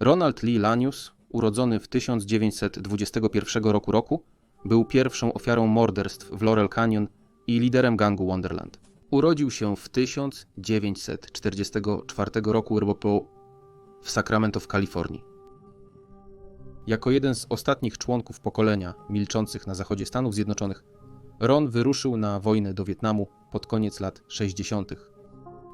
Ronald Lee Lanius, urodzony w 1921 roku roku, był pierwszą ofiarą morderstw w Laurel Canyon i liderem gangu Wonderland. Urodził się w 1944 roku w Sacramento w Kalifornii. Jako jeden z ostatnich członków pokolenia milczących na zachodzie Stanów Zjednoczonych, Ron wyruszył na wojnę do Wietnamu pod koniec lat 60.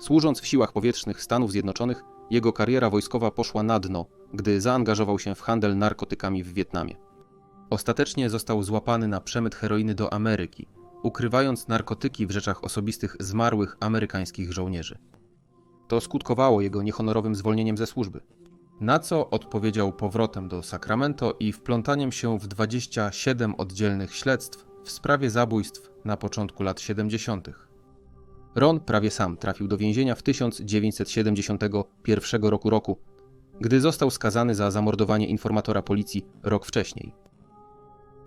Służąc w siłach powietrznych Stanów Zjednoczonych, jego kariera wojskowa poszła na dno, gdy zaangażował się w handel narkotykami w Wietnamie. Ostatecznie został złapany na przemyt heroiny do Ameryki, ukrywając narkotyki w rzeczach osobistych zmarłych amerykańskich żołnierzy. To skutkowało jego niehonorowym zwolnieniem ze służby. Na co odpowiedział powrotem do Sacramento i wplątaniem się w 27 oddzielnych śledztw w sprawie zabójstw na początku lat 70. Ron prawie sam trafił do więzienia w 1971 roku, roku gdy został skazany za zamordowanie informatora policji rok wcześniej.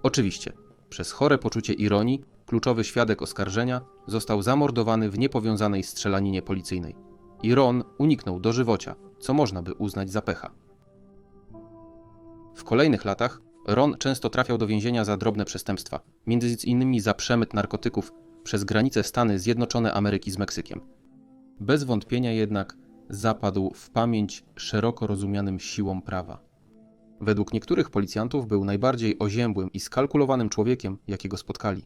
Oczywiście, przez chore poczucie ironii, kluczowy świadek oskarżenia został zamordowany w niepowiązanej strzelaninie policyjnej. I Ron uniknął dożywocia, co można by uznać za pecha. W kolejnych latach Ron często trafiał do więzienia za drobne przestępstwa, między innymi za przemyt narkotyków przez granicę Stany Zjednoczone Ameryki z Meksykiem. Bez wątpienia jednak zapadł w pamięć szeroko rozumianym siłom prawa. Według niektórych policjantów był najbardziej oziębłym i skalkulowanym człowiekiem, jakiego spotkali.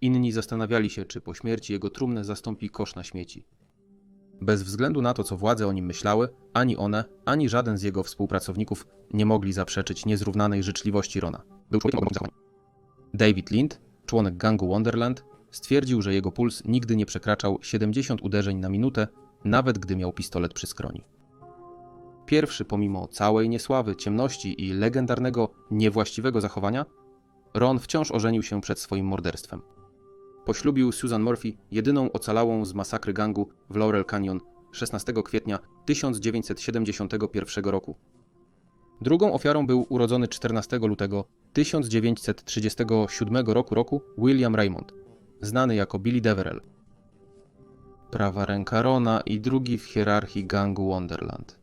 Inni zastanawiali się, czy po śmierci jego trumnę zastąpi kosz na śmieci. Bez względu na to, co władze o nim myślały, ani one, ani żaden z jego współpracowników nie mogli zaprzeczyć niezrównanej życzliwości Rona. Był człowiekiem o zachowania. David Lind, członek gangu Wonderland, stwierdził, że jego puls nigdy nie przekraczał 70 uderzeń na minutę, nawet gdy miał pistolet przy skroni. Pierwszy, pomimo całej niesławy, ciemności i legendarnego, niewłaściwego zachowania, Ron wciąż ożenił się przed swoim morderstwem poślubił Susan Murphy, jedyną ocalałą z masakry gangu w Laurel Canyon 16 kwietnia 1971 roku. Drugą ofiarą był urodzony 14 lutego 1937 roku, roku William Raymond, znany jako Billy Deverell. Prawa ręka Rona i drugi w hierarchii gangu Wonderland.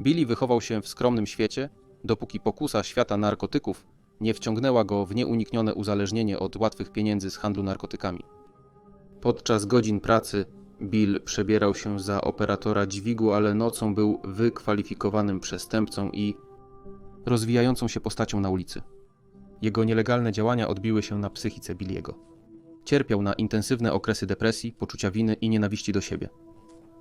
Billy wychował się w skromnym świecie, dopóki pokusa świata narkotyków nie wciągnęła go w nieuniknione uzależnienie od łatwych pieniędzy z handlu narkotykami. Podczas godzin pracy Bill przebierał się za operatora dźwigu, ale nocą był wykwalifikowanym przestępcą i rozwijającą się postacią na ulicy. Jego nielegalne działania odbiły się na psychice Billiego. Cierpiał na intensywne okresy depresji, poczucia winy i nienawiści do siebie.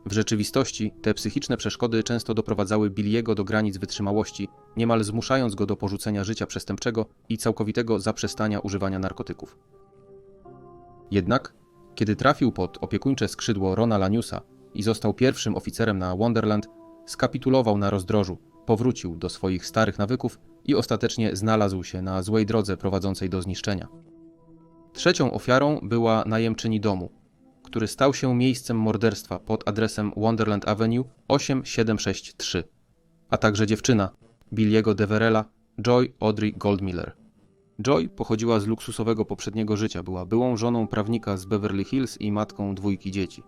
W rzeczywistości te psychiczne przeszkody często doprowadzały Billiego do granic wytrzymałości, niemal zmuszając go do porzucenia życia przestępczego i całkowitego zaprzestania używania narkotyków. Jednak, kiedy trafił pod opiekuńcze skrzydło Rona Laniusa i został pierwszym oficerem na Wonderland, skapitulował na rozdrożu, powrócił do swoich starych nawyków i ostatecznie znalazł się na złej drodze prowadzącej do zniszczenia. Trzecią ofiarą była najemczyni domu, który stał się miejscem morderstwa pod adresem Wonderland Avenue 8763, a także dziewczyna Billiego Deverella, Joy Audrey Goldmiller. Joy pochodziła z luksusowego poprzedniego życia, była byłą żoną prawnika z Beverly Hills i matką dwójki dzieci.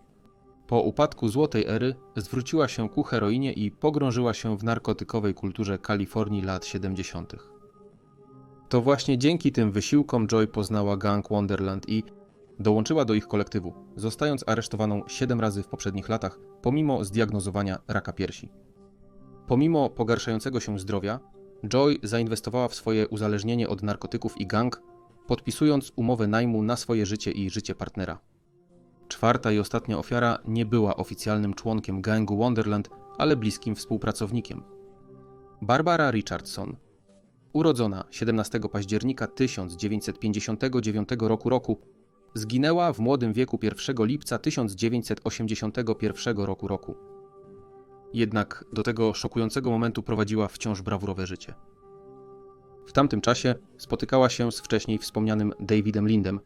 Po upadku złotej ery zwróciła się ku heroinie i pogrążyła się w narkotykowej kulturze Kalifornii lat 70. To właśnie dzięki tym wysiłkom Joy poznała gang Wonderland i Dołączyła do ich kolektywu, zostając aresztowaną 7 razy w poprzednich latach, pomimo zdiagnozowania raka piersi. Pomimo pogarszającego się zdrowia, Joy zainwestowała w swoje uzależnienie od narkotyków i gang, podpisując umowę najmu na swoje życie i życie partnera. Czwarta i ostatnia ofiara nie była oficjalnym członkiem gangu Wonderland, ale bliskim współpracownikiem. Barbara Richardson, urodzona 17 października 1959 roku, roku zginęła w młodym wieku 1 lipca 1981 roku roku. Jednak do tego szokującego momentu prowadziła wciąż brawurowe życie. W tamtym czasie spotykała się z wcześniej wspomnianym Davidem Lindem,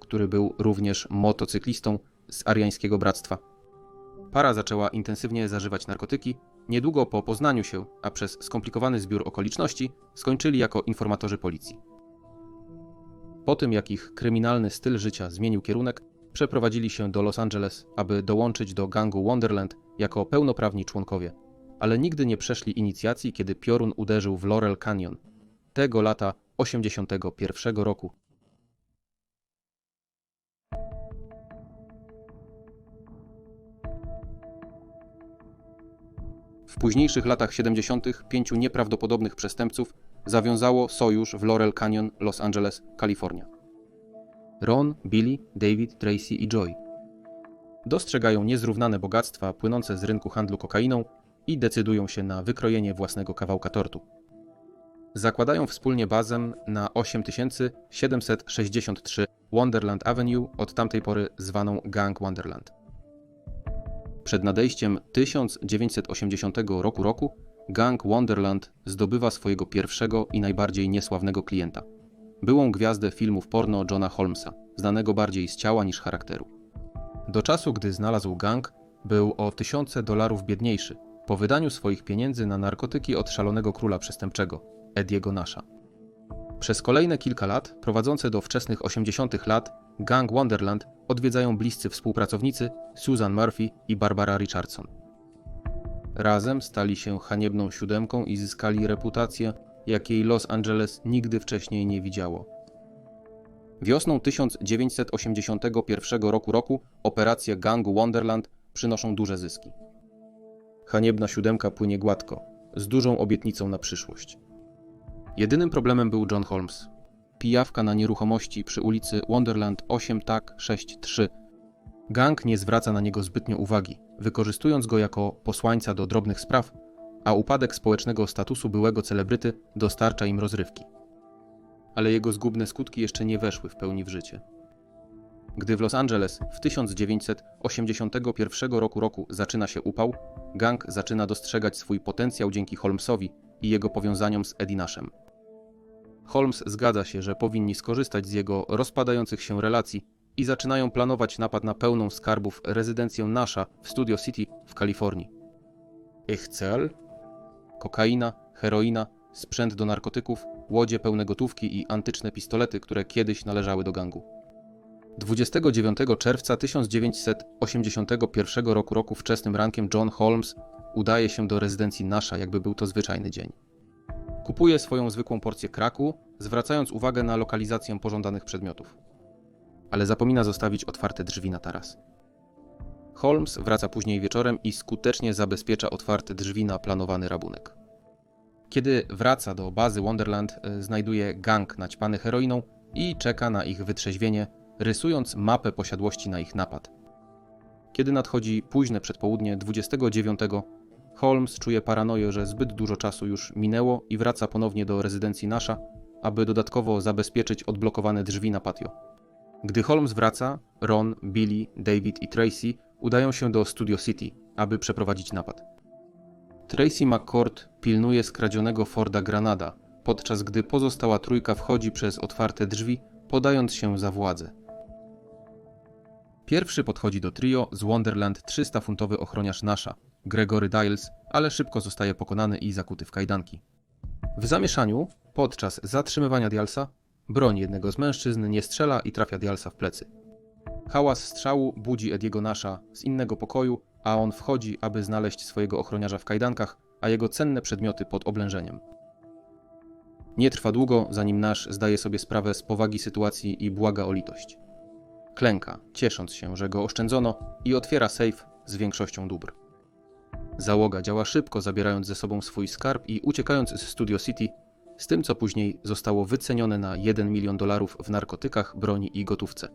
który był również motocyklistą z Ariańskiego Bractwa. Para zaczęła intensywnie zażywać narkotyki, niedługo po poznaniu się, a przez skomplikowany zbiór okoliczności skończyli jako informatorzy policji. Po tym, jak ich kryminalny styl życia zmienił kierunek, przeprowadzili się do Los Angeles, aby dołączyć do gangu Wonderland jako pełnoprawni członkowie. ale nigdy nie przeszli inicjacji, kiedy piorun uderzył w Laurel Canyon. Tego lata 81 roku. W późniejszych latach 70. pięciu nieprawdopodobnych przestępców zawiązało sojusz w Laurel Canyon, Los Angeles, Kalifornia. Ron, Billy, David, Tracy i Joy. Dostrzegają niezrównane bogactwa płynące z rynku handlu kokainą i decydują się na wykrojenie własnego kawałka tortu. Zakładają wspólnie bazę na 8763 Wonderland Avenue, od tamtej pory zwaną Gang Wonderland. Przed nadejściem 1980 roku roku Gang Wonderland zdobywa swojego pierwszego i najbardziej niesławnego klienta. Byłą gwiazdę filmów porno Johna Holmesa, znanego bardziej z ciała niż charakteru. Do czasu, gdy znalazł gang, był o tysiące dolarów biedniejszy, po wydaniu swoich pieniędzy na narkotyki od szalonego króla przestępczego, Ediego Nasha. Przez kolejne kilka lat, prowadzące do wczesnych 80. lat, Gang Wonderland odwiedzają bliscy współpracownicy Susan Murphy i Barbara Richardson. Razem stali się haniebną siódemką i zyskali reputację, jakiej Los Angeles nigdy wcześniej nie widziało. Wiosną 1981 roku roku operacje gangu Wonderland przynoszą duże zyski. Haniebna siódemka płynie gładko, z dużą obietnicą na przyszłość. Jedynym problemem był John Holmes. Pijawka na nieruchomości przy ulicy Wonderland 8 tak 63. Gang nie zwraca na niego zbytnio uwagi, wykorzystując go jako posłańca do drobnych spraw, a upadek społecznego statusu byłego celebryty dostarcza im rozrywki. Ale jego zgubne skutki jeszcze nie weszły w pełni w życie. Gdy w Los Angeles w 1981 roku, roku zaczyna się upał, gang zaczyna dostrzegać swój potencjał dzięki Holmesowi i jego powiązaniom z Eddie Nashem. Holmes zgadza się, że powinni skorzystać z jego rozpadających się relacji i zaczynają planować napad na pełną skarbów rezydencję Nasha w Studio City w Kalifornii. Ich cel? Kokaina, heroina, sprzęt do narkotyków, łodzie pełne gotówki i antyczne pistolety, które kiedyś należały do gangu. 29 czerwca 1981 roku, roku wczesnym rankiem John Holmes udaje się do rezydencji Nasha, jakby był to zwyczajny dzień. Kupuje swoją zwykłą porcję kraku, zwracając uwagę na lokalizację pożądanych przedmiotów. Ale zapomina zostawić otwarte drzwi na taras. Holmes wraca później wieczorem i skutecznie zabezpiecza otwarte drzwi na planowany rabunek. Kiedy wraca do bazy Wonderland, e, znajduje gang naćpany heroiną i czeka na ich wytrzeźwienie, rysując mapę posiadłości na ich napad. Kiedy nadchodzi późne przedpołudnie 29, Holmes czuje paranoję, że zbyt dużo czasu już minęło i wraca ponownie do rezydencji Nasha, aby dodatkowo zabezpieczyć odblokowane drzwi na patio. Gdy Holmes wraca, Ron, Billy, David i Tracy udają się do Studio City, aby przeprowadzić napad. Tracy McCord pilnuje skradzionego Forda Granada, podczas gdy pozostała trójka wchodzi przez otwarte drzwi, podając się za władzę. Pierwszy podchodzi do trio z Wonderland 300-funtowy ochroniarz Nasha, Gregory Diles, ale szybko zostaje pokonany i zakuty w kajdanki. W zamieszaniu, podczas zatrzymywania Dialsa, broń jednego z mężczyzn nie strzela i trafia Dialsa w plecy. Hałas strzału budzi Ediego Nasha z innego pokoju, a on wchodzi, aby znaleźć swojego ochroniarza w kajdankach, a jego cenne przedmioty pod oblężeniem. Nie trwa długo, zanim Nash zdaje sobie sprawę z powagi sytuacji i błaga o litość. Klęka, ciesząc się, że go oszczędzono i otwiera sejf z większością dóbr. Załoga działa szybko, zabierając ze sobą swój skarb i uciekając z Studio City, z tym co później zostało wycenione na 1 milion dolarów w narkotykach, broni i gotówce.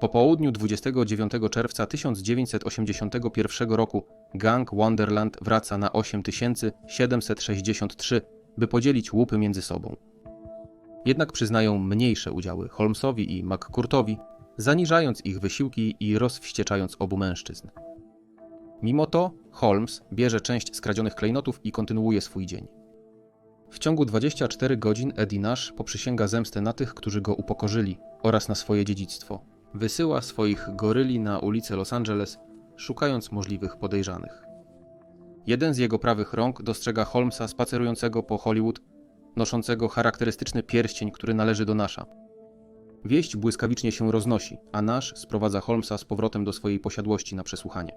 Po południu 29 czerwca 1981 roku gang Wonderland wraca na 8763, by podzielić łupy między sobą. Jednak przyznają mniejsze udziały Holmesowi i McCourtowi, zaniżając ich wysiłki i rozwścieczając obu mężczyzn. Mimo to Holmes bierze część skradzionych klejnotów i kontynuuje swój dzień. W ciągu 24 godzin Eddie Nash poprzysięga zemstę na tych, którzy go upokorzyli oraz na swoje dziedzictwo. Wysyła swoich goryli na ulice Los Angeles, szukając możliwych podejrzanych. Jeden z jego prawych rąk dostrzega Holmesa spacerującego po Hollywood, noszącego charakterystyczny pierścień, który należy do Nasha. Wieść błyskawicznie się roznosi, a Nash sprowadza Holmesa z powrotem do swojej posiadłości na przesłuchanie.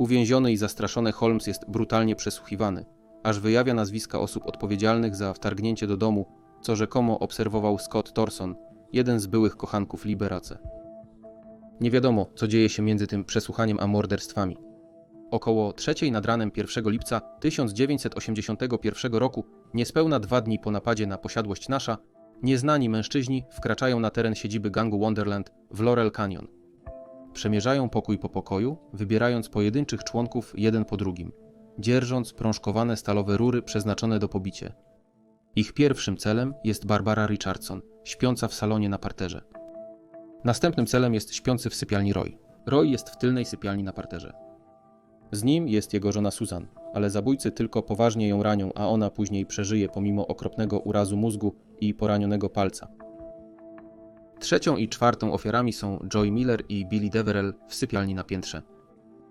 Uwięziony i zastraszony Holmes jest brutalnie przesłuchiwany, aż wyjawia nazwiska osób odpowiedzialnych za wtargnięcie do domu, co rzekomo obserwował Scott Thorson, jeden z byłych kochanków Liberace. Nie wiadomo, co dzieje się między tym przesłuchaniem a morderstwami. Około trzeciej nad ranem 1 lipca 1981 roku, niespełna dwa dni po napadzie na posiadłość nasza, nieznani mężczyźni wkraczają na teren siedziby gangu Wonderland w Laurel Canyon. Przemierzają pokój po pokoju, wybierając pojedynczych członków jeden po drugim, dzierżąc prążkowane stalowe rury przeznaczone do pobicia. Ich pierwszym celem jest Barbara Richardson, śpiąca w salonie na parterze. Następnym celem jest śpiący w sypialni Roy. Roy jest w tylnej sypialni na parterze. Z nim jest jego żona Susan, ale zabójcy tylko poważnie ją ranią, a ona później przeżyje pomimo okropnego urazu mózgu i poranionego palca. Trzecią i czwartą ofiarami są Joy Miller i Billy Deverell w sypialni na piętrze.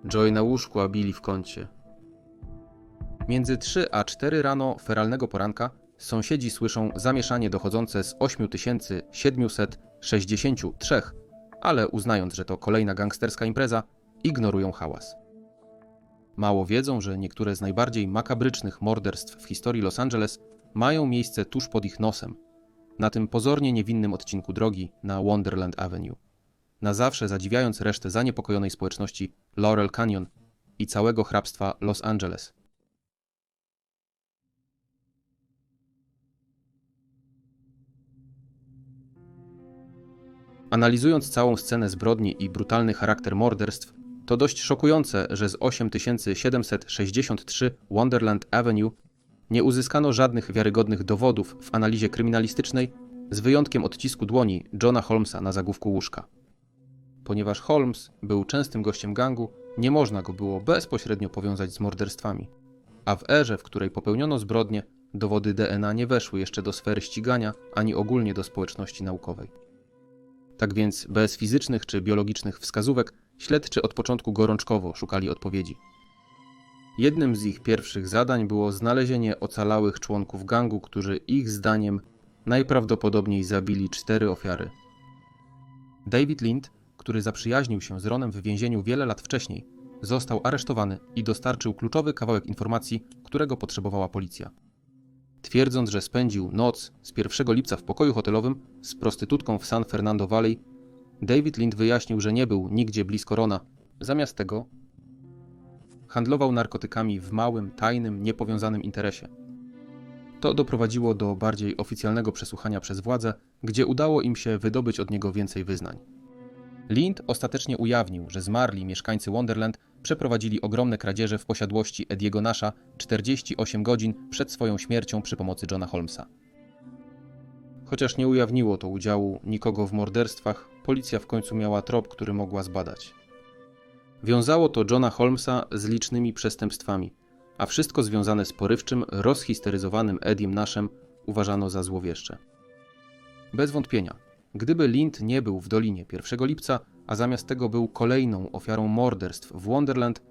Joy na łóżku, a Billy w kącie. Między 3 a 4 rano feralnego poranka sąsiedzi słyszą zamieszanie dochodzące z 8763, ale uznając, że to kolejna gangsterska impreza, ignorują hałas. Mało wiedzą, że niektóre z najbardziej makabrycznych morderstw w historii Los Angeles mają miejsce tuż pod ich nosem, na tym pozornie niewinnym odcinku drogi na Wonderland Avenue. Na zawsze zadziwiając resztę zaniepokojonej społeczności Laurel Canyon i całego hrabstwa Los Angeles. Analizując całą scenę zbrodni i brutalny charakter morderstw, to dość szokujące, że z 8763 Wonderland Avenue nie uzyskano żadnych wiarygodnych dowodów w analizie kryminalistycznej, z wyjątkiem odcisku dłoni Johna Holmesa na zagłówku łóżka. Ponieważ Holmes był częstym gościem gangu, nie można go było bezpośrednio powiązać z morderstwami. A w erze, w której popełniono zbrodnie, dowody DNA nie weszły jeszcze do sfery ścigania ani ogólnie do społeczności naukowej. Tak więc bez fizycznych czy biologicznych wskazówek śledczy od początku gorączkowo szukali odpowiedzi. Jednym z ich pierwszych zadań było znalezienie ocalałych członków gangu, którzy ich zdaniem najprawdopodobniej zabili cztery ofiary. David Lind, który zaprzyjaźnił się z Ronem w więzieniu wiele lat wcześniej, został aresztowany i dostarczył kluczowy kawałek informacji, którego potrzebowała policja. Twierdząc, że spędził noc z 1 lipca w pokoju hotelowym z prostytutką w San Fernando Valley, David Lind wyjaśnił, że nie był nigdzie blisko Rona. Zamiast tego handlował narkotykami w małym, tajnym, niepowiązanym interesie. To doprowadziło do bardziej oficjalnego przesłuchania przez władze, gdzie udało im się wydobyć od niego więcej wyznań. Lind ostatecznie ujawnił, że zmarli mieszkańcy Wonderland przeprowadzili ogromne kradzieże w posiadłości Ediego Nasha 48 godzin przed swoją śmiercią przy pomocy Johna Holmesa. Chociaż nie ujawniło to udziału nikogo w morderstwach, policja w końcu miała trop, który mogła zbadać. Wiązało to Johna Holmesa z licznymi przestępstwami, a wszystko związane z porywczym, rozhisteryzowanym Edim Nashem uważano za złowieszcze. Bez wątpienia, gdyby Lind nie był w Dolinie 1 lipca, a zamiast tego był kolejną ofiarą morderstw w Wonderland,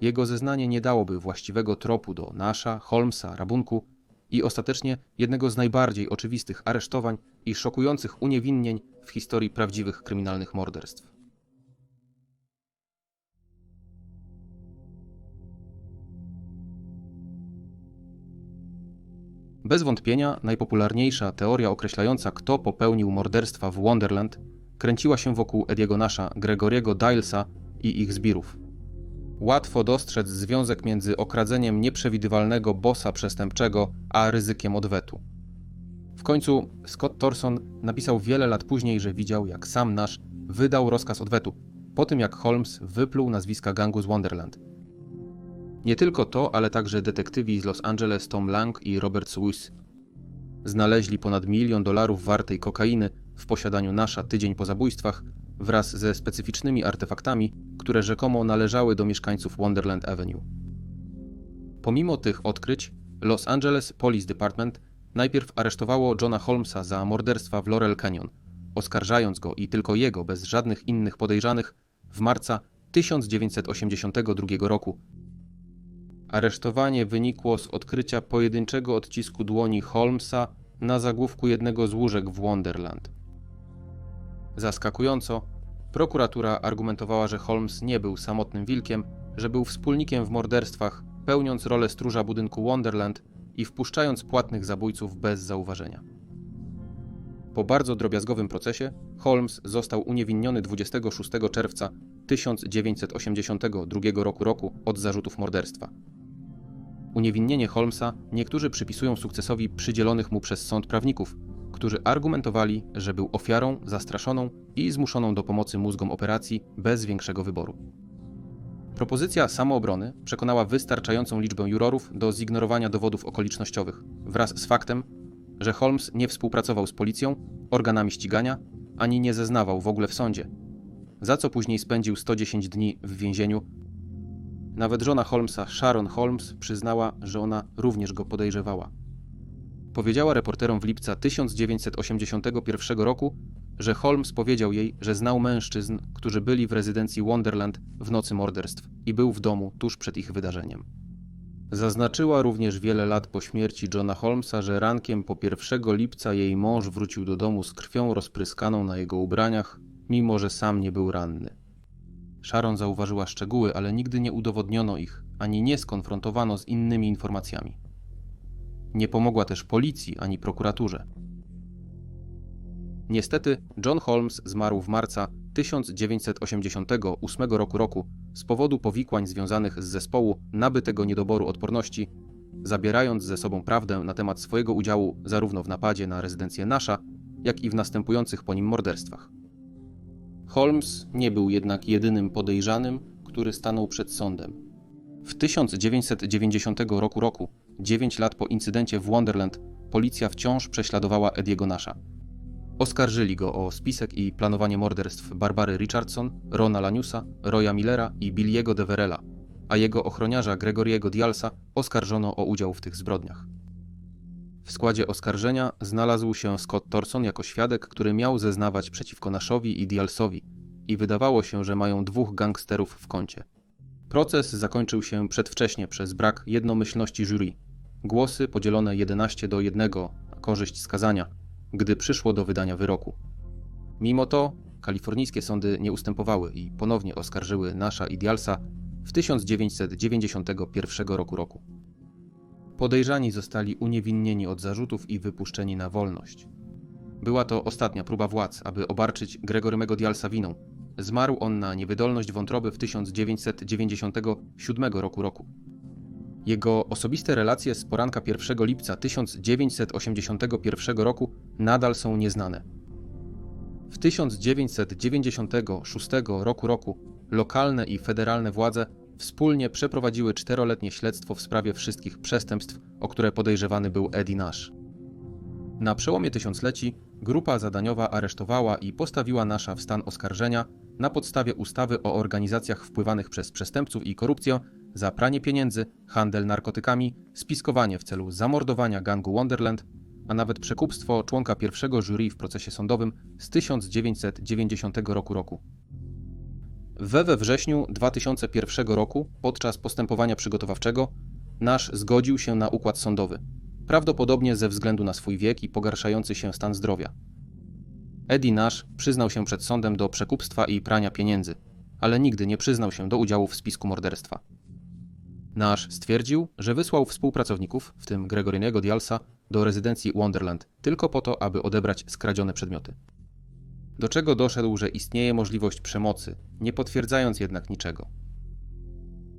jego zeznanie nie dałoby właściwego tropu do Nasha, Holmesa, rabunku i ostatecznie jednego z najbardziej oczywistych aresztowań i szokujących uniewinnień w historii prawdziwych kryminalnych morderstw. Bez wątpienia najpopularniejsza teoria określająca, kto popełnił morderstwa w Wonderland, kręciła się wokół Ediego Nasha, Gregoriego Dilesa i ich zbirów. Łatwo dostrzec związek między okradzeniem nieprzewidywalnego bossa przestępczego a ryzykiem odwetu. W końcu Scott Thorson napisał wiele lat później, że widział, jak sam Nash wydał rozkaz odwetu, po tym jak Holmes wypluł nazwiska gangu z Wonderland. Nie tylko to, ale także detektywi z Los Angeles Tom Lang i Robert Swiss znaleźli ponad milion dolarów wartej kokainy w posiadaniu Nasza tydzień po zabójstwach wraz ze specyficznymi artefaktami, które rzekomo należały do mieszkańców Wonderland Avenue. Pomimo tych odkryć, Los Angeles Police Department najpierw aresztowało Johna Holmesa za morderstwa w Laurel Canyon, oskarżając go i tylko jego bez żadnych innych podejrzanych w marca 1982 roku. Aresztowanie wynikło z odkrycia pojedynczego odcisku dłoni Holmesa na zagłówku jednego z łóżek w Wonderland. Zaskakująco, prokuratura argumentowała, że Holmes nie był samotnym wilkiem, że był wspólnikiem w morderstwach, pełniąc rolę stróża budynku Wonderland i wpuszczając płatnych zabójców bez zauważenia. Po bardzo drobiazgowym procesie Holmes został uniewinniony 26 czerwca 1982 roku, roku od zarzutów morderstwa. Uniewinnienie Holmesa niektórzy przypisują sukcesowi przydzielonych mu przez sąd prawników, którzy argumentowali, że był ofiarą zastraszoną i zmuszoną do pomocy mózgom operacji bez większego wyboru. Propozycja samoobrony przekonała wystarczającą liczbę jurorów do zignorowania dowodów okolicznościowych, wraz z faktem, że Holmes nie współpracował z policją, organami ścigania, ani nie zeznawał w ogóle w sądzie, za co później spędził 110 dni w więzieniu. Nawet żona Holmesa, Sharon Holmes, przyznała, że ona również go podejrzewała. Powiedziała reporterom w lipca 1981 roku, że Holmes powiedział jej, że znał mężczyzn, którzy byli w rezydencji Wonderland w nocy morderstw i był w domu tuż przed ich wydarzeniem. Zaznaczyła również wiele lat po śmierci Johna Holmesa, że rankiem po 1 lipca jej mąż wrócił do domu z krwią rozpryskaną na jego ubraniach, mimo że sam nie był ranny. Sharon zauważyła szczegóły, ale nigdy nie udowodniono ich, ani nie skonfrontowano z innymi informacjami. Nie pomogła też policji ani prokuraturze. Niestety, John Holmes zmarł w marca 1988 roku, roku z powodu powikłań związanych z zespołu nabytego niedoboru odporności, zabierając ze sobą prawdę na temat swojego udziału zarówno w napadzie na rezydencję Nasza, jak i w następujących po nim morderstwach. Holmes nie był jednak jedynym podejrzanym, który stanął przed sądem. W 1990 roku, roku 9 lat po incydencie w Wonderland, policja wciąż prześladowała Ediego Nasza. Oskarżyli go o spisek i planowanie morderstw Barbary Richardson, Rona Laniusa, Roya Millera i Billiego Deverella, a jego ochroniarza Gregoriego Dialsa oskarżono o udział w tych zbrodniach. W składzie oskarżenia znalazł się Scott Thorson jako świadek, który miał zeznawać przeciwko Naszowi i Dialsowi i wydawało się, że mają dwóch gangsterów w kącie. Proces zakończył się przedwcześnie przez brak jednomyślności jury. Głosy podzielone 11 do 1 na korzyść skazania – gdy przyszło do wydania wyroku. Mimo to kalifornijskie sądy nie ustępowały i ponownie oskarżyły Nasza i Dialsa w 1991 roku. roku. Podejrzani zostali uniewinnieni od zarzutów i wypuszczeni na wolność. Była to ostatnia próba władz, aby obarczyć Gregorymego Dialsa winą. Zmarł on na niewydolność wątroby w 1997 roku. roku. Jego osobiste relacje z poranka 1 lipca 1981 roku nadal są nieznane. W 1996 roku, roku lokalne i federalne władze wspólnie przeprowadziły czteroletnie śledztwo w sprawie wszystkich przestępstw, o które podejrzewany był Eddie Nash. Na przełomie tysiącleci grupa zadaniowa aresztowała i postawiła Nasza w stan oskarżenia na podstawie ustawy o organizacjach wpływanych przez przestępców i korupcję za pranie pieniędzy, handel narkotykami, spiskowanie w celu zamordowania gangu Wonderland, a nawet przekupstwo członka pierwszego jury w procesie sądowym z 1990 roku. roku. We we wrześniu 2001 roku, podczas postępowania przygotowawczego, Nasz zgodził się na układ sądowy, prawdopodobnie ze względu na swój wiek i pogarszający się stan zdrowia. Eddie Nash przyznał się przed sądem do przekupstwa i prania pieniędzy, ale nigdy nie przyznał się do udziału w spisku morderstwa. Nasz stwierdził, że wysłał współpracowników, w tym Gregoryniego Dialsa, do rezydencji Wonderland tylko po to, aby odebrać skradzione przedmioty. Do czego doszedł, że istnieje możliwość przemocy, nie potwierdzając jednak niczego.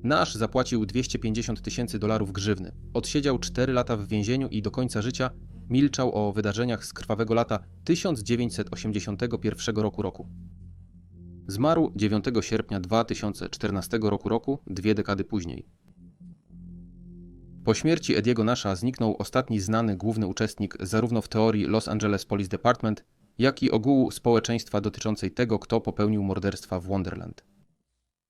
Nasz zapłacił 250 tysięcy dolarów grzywny, odsiedział 4 lata w więzieniu i do końca życia milczał o wydarzeniach z krwawego lata 1981 roku. roku. Zmarł 9 sierpnia 2014 roku, roku dwie dekady później. Po śmierci Ediego Nasza zniknął ostatni znany główny uczestnik zarówno w teorii Los Angeles Police Department, jak i ogółu społeczeństwa dotyczącej tego, kto popełnił morderstwa w Wonderland.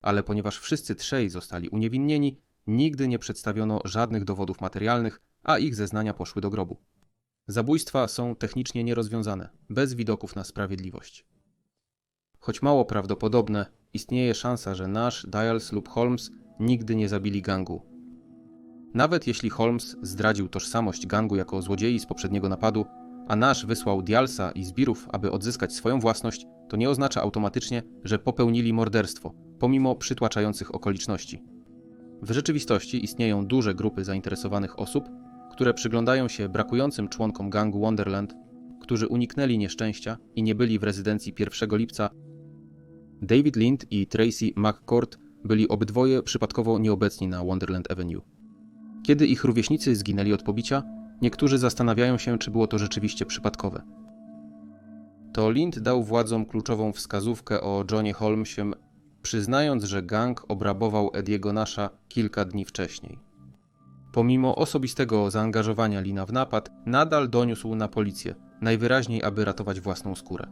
Ale ponieważ wszyscy trzej zostali uniewinnieni, nigdy nie przedstawiono żadnych dowodów materialnych, a ich zeznania poszły do grobu. Zabójstwa są technicznie nierozwiązane, bez widoków na sprawiedliwość. Choć mało prawdopodobne, istnieje szansa, że Nash, Dials lub Holmes nigdy nie zabili gangu, nawet jeśli Holmes zdradził tożsamość gangu jako złodziei z poprzedniego napadu, a Nash wysłał Dialsa i zbirów, aby odzyskać swoją własność, to nie oznacza automatycznie, że popełnili morderstwo, pomimo przytłaczających okoliczności. W rzeczywistości istnieją duże grupy zainteresowanych osób, które przyglądają się brakującym członkom gangu Wonderland, którzy uniknęli nieszczęścia i nie byli w rezydencji 1 lipca. David Lind i Tracy McCourt byli obydwoje przypadkowo nieobecni na Wonderland Avenue. Kiedy ich rówieśnicy zginęli od pobicia, niektórzy zastanawiają się, czy było to rzeczywiście przypadkowe. To Lind dał władzom kluczową wskazówkę o Johnie Holmesie, przyznając, że gang obrabował Ediego Nasza kilka dni wcześniej. Pomimo osobistego zaangażowania Lina w napad, nadal doniósł na policję, najwyraźniej aby ratować własną skórę.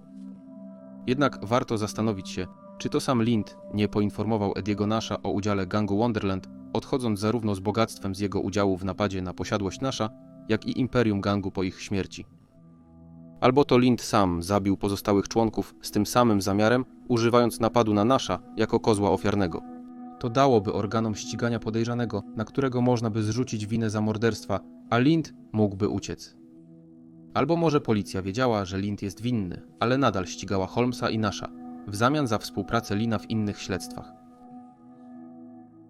Jednak warto zastanowić się, czy to sam Lind nie poinformował Ediego Nasza o udziale gangu Wonderland, odchodząc zarówno z bogactwem z jego udziału w napadzie na posiadłość Nasza, jak i imperium gangu po ich śmierci. Albo to Lind sam zabił pozostałych członków z tym samym zamiarem, używając napadu na Nasza jako kozła ofiarnego. To dałoby organom ścigania podejrzanego, na którego można by zrzucić winę za morderstwa, a Lind mógłby uciec. Albo może policja wiedziała, że Lind jest winny, ale nadal ścigała Holmesa i Nasza, w zamian za współpracę Lina w innych śledztwach.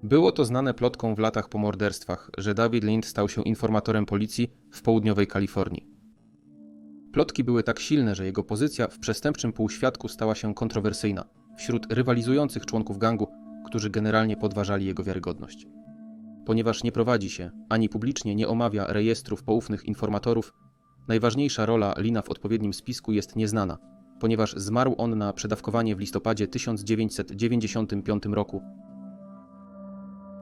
Było to znane plotką w latach po morderstwach, że David Lind stał się informatorem policji w południowej Kalifornii. Plotki były tak silne, że jego pozycja w przestępczym półświadku stała się kontrowersyjna wśród rywalizujących członków gangu, którzy generalnie podważali jego wiarygodność. Ponieważ nie prowadzi się ani publicznie nie omawia rejestrów poufnych informatorów, najważniejsza rola Lina w odpowiednim spisku jest nieznana, ponieważ zmarł on na przedawkowanie w listopadzie 1995 roku.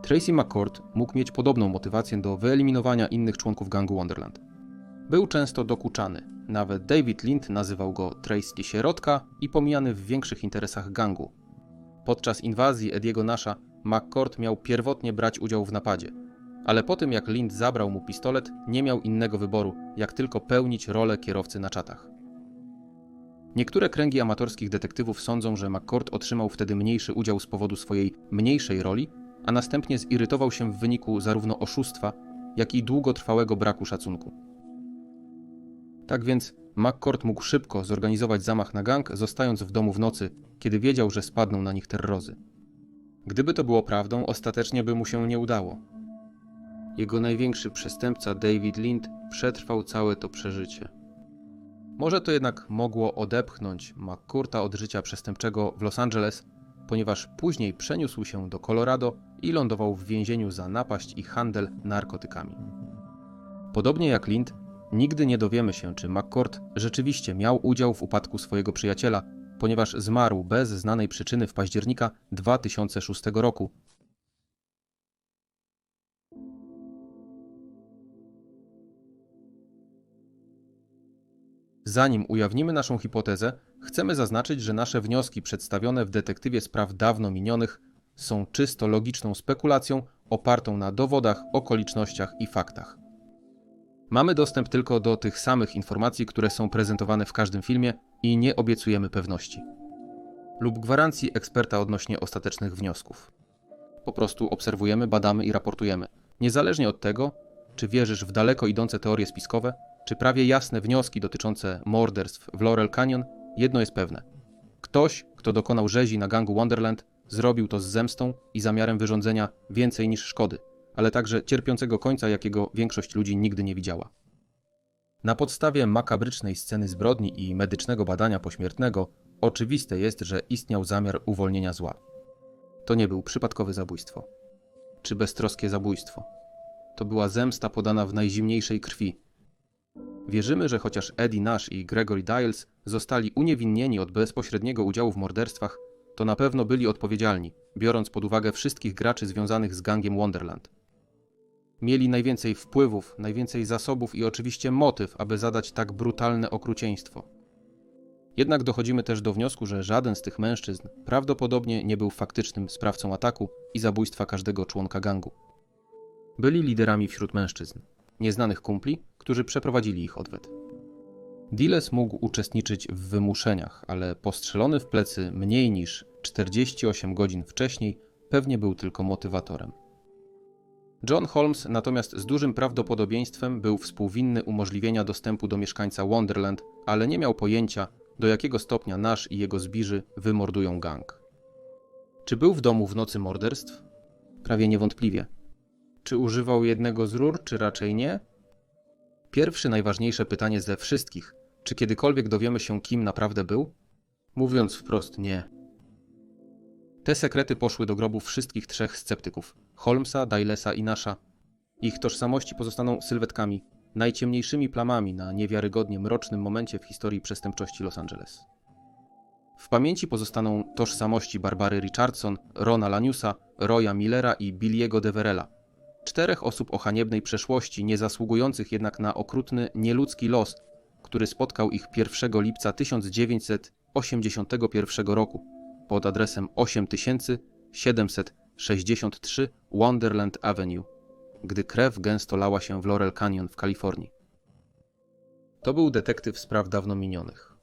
Tracy McCord mógł mieć podobną motywację do wyeliminowania innych członków gangu Wonderland. Był często dokuczany, nawet David Lind nazywał go Tracy Sierotka i pomijany w większych interesach gangu. Podczas inwazji Ediego Nasza McCord miał pierwotnie brać udział w napadzie, ale po tym jak Lind zabrał mu pistolet, nie miał innego wyboru, jak tylko pełnić rolę kierowcy na czatach. Niektóre kręgi amatorskich detektywów sądzą, że McCord otrzymał wtedy mniejszy udział z powodu swojej mniejszej roli, a następnie zirytował się w wyniku zarówno oszustwa, jak i długotrwałego braku szacunku. Tak więc McCord mógł szybko zorganizować zamach na gang, zostając w domu w nocy, kiedy wiedział, że spadną na nich terrozy. Gdyby to było prawdą, ostatecznie by mu się nie udało. Jego największy przestępca, David Lind, przetrwał całe to przeżycie. Może to jednak mogło odepchnąć McCourta od życia przestępczego w Los Angeles, ponieważ później przeniósł się do Colorado i lądował w więzieniu za napaść i handel narkotykami. Podobnie jak Lind, nigdy nie dowiemy się, czy McCord rzeczywiście miał udział w upadku swojego przyjaciela, ponieważ zmarł bez znanej przyczyny w października 2006 roku. Zanim ujawnimy naszą hipotezę, chcemy zaznaczyć, że nasze wnioski przedstawione w detektywie spraw dawno minionych są czysto logiczną spekulacją opartą na dowodach, okolicznościach i faktach. Mamy dostęp tylko do tych samych informacji, które są prezentowane w każdym filmie i nie obiecujemy pewności lub gwarancji eksperta odnośnie ostatecznych wniosków. Po prostu obserwujemy, badamy i raportujemy. Niezależnie od tego, czy wierzysz w daleko idące teorie spiskowe, czy prawie jasne wnioski dotyczące morderstw w Laurel Canyon, jedno jest pewne. Ktoś, kto dokonał rzezi na gangu Wonderland, zrobił to z zemstą i zamiarem wyrządzenia więcej niż szkody, ale także cierpiącego końca, jakiego większość ludzi nigdy nie widziała. Na podstawie makabrycznej sceny zbrodni i medycznego badania pośmiertnego oczywiste jest, że istniał zamiar uwolnienia zła. To nie był przypadkowe zabójstwo, czy beztroskie zabójstwo. To była zemsta podana w najzimniejszej krwi. Wierzymy, że chociaż Eddie Nash i Gregory Diles zostali uniewinnieni od bezpośredniego udziału w morderstwach, to na pewno byli odpowiedzialni, biorąc pod uwagę wszystkich graczy związanych z gangiem Wonderland. Mieli najwięcej wpływów, najwięcej zasobów i oczywiście motyw, aby zadać tak brutalne okrucieństwo. Jednak dochodzimy też do wniosku, że żaden z tych mężczyzn prawdopodobnie nie był faktycznym sprawcą ataku i zabójstwa każdego członka gangu. Byli liderami wśród mężczyzn, nieznanych kumpli, którzy przeprowadzili ich odwet. Diles mógł uczestniczyć w wymuszeniach, ale postrzelony w plecy mniej niż 48 godzin wcześniej pewnie był tylko motywatorem. John Holmes natomiast z dużym prawdopodobieństwem był współwinny umożliwienia dostępu do mieszkańca Wonderland, ale nie miał pojęcia, do jakiego stopnia Nasz i jego zbiży wymordują gang. Czy był w domu w nocy morderstw? Prawie niewątpliwie. Czy używał jednego z rur, czy raczej nie? Pierwsze, najważniejsze pytanie ze wszystkich. Czy kiedykolwiek dowiemy się, kim naprawdę był? Mówiąc wprost, nie. Te sekrety poszły do grobu wszystkich trzech sceptyków: Holmesa, Dylesa i Nasha. Ich tożsamości pozostaną sylwetkami, najciemniejszymi plamami na niewiarygodnie mrocznym momencie w historii przestępczości Los Angeles. W pamięci pozostaną tożsamości Barbary Richardson, Rona Laniusa, Roya Millera i Billiego Deverella. Czterech osób o haniebnej przeszłości, nie zasługujących jednak na okrutny, nieludzki los, który spotkał ich 1 lipca 1981 roku pod adresem 8763 Wonderland Avenue, gdy krew gęsto lała się w Laurel Canyon w Kalifornii. To był detektyw spraw dawno minionych.